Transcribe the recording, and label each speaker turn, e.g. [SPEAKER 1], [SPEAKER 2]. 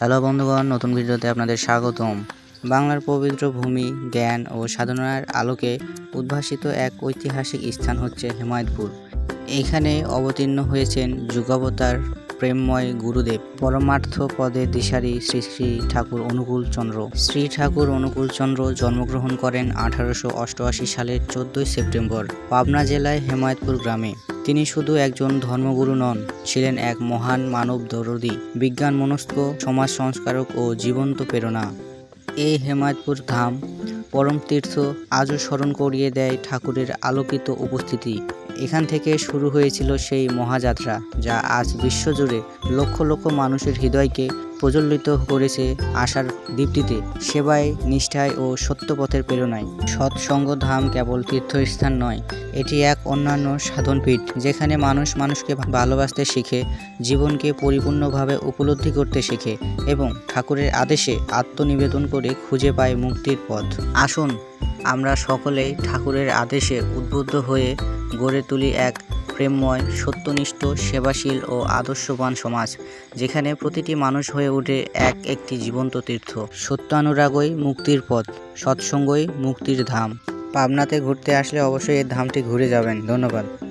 [SPEAKER 1] Hello বন্ধুগণ, নতুন ভিডিওতে আপনাদের স্বাগতম। বাংলার পবিত্র ভূমি, জ্ঞান ও সাধনার আলোকে উদ্ভাসিত এক ঐতিহাসিক স্থান হচ্ছে হেমায়তপুর। এখানে অবতীর্ণ হয়েছেন যুগাবতার প্রেমময় গুরুদেব। পরমার্থ পদে দিশারি শ্রী শ্রী ঠাকুর অনুকূল চন্দ্র। শ্রী ঠাকুর অনুকূল চন্দ্র জন্মগ্রহণ করেন আঠারোশো অষ্টআশি সালের চোদ্দই সেপ্টেম্বর, পাবনা জেলায় হেমায়তপুর গ্রামে। তিনি শুধু একজন ধর্মগুরু নন, ছিলেন এক মহান মানব দরদি, বিজ্ঞান মনস্ক সমাজ সংস্কারক ও জীবন্ত প্রেরণা। এই হেমায়তপুর ধাম, পরম তীর্থ, আজও স্মরণ করিয়ে দেয় ঠাকুরের আলোকিত উপস্থিতি। এখান থেকে শুরু হয়েছিল সেই মহাযাত্রা, যা আজ বিশ্বজুড়ে লক্ষ লক্ষ মানুষের হৃদয়কে প্রজ্বলিত করেছে আশার দীপ্তিতে, সেবায়, নিষ্ঠায় ও সত্যপথের প্রেরণায়। সৎসঙ্গ ধাম কেবল তীর্থস্থান নয়, এটি এক অন্যান্য সাধনপীঠ, যেখানে মানুষ মানুষকে ভালোবাসতে শিখে, জীবনকে পরিপূর্ণভাবে উপলব্ধি করতে শেখে এবং ঠাকুরের আদেশে আত্মনিবেদন করে খুঁজে পায় মুক্তির পথ। আসুন, আমরা সকলেই ঠাকুরের আদেশে উদ্বুদ্ধ হয়ে গড়ে তুলি এক প্রেমময়, সত্যনিষ্ঠ, সেবাশীল ও আদর্শবান সমাজ, যেখানে প্রতিটি মানুষ হয়ে ওঠে এক একটি জীবন্ত তীর্থ। সত্যানুরাগই মুক্তির পথ, সৎসঙ্গই মুক্তির ধাম। পাবনাতে ঘুরতে আসলে অবশ্যই এর ধামটি ঘুরে যাবেন। ধন্যবাদ।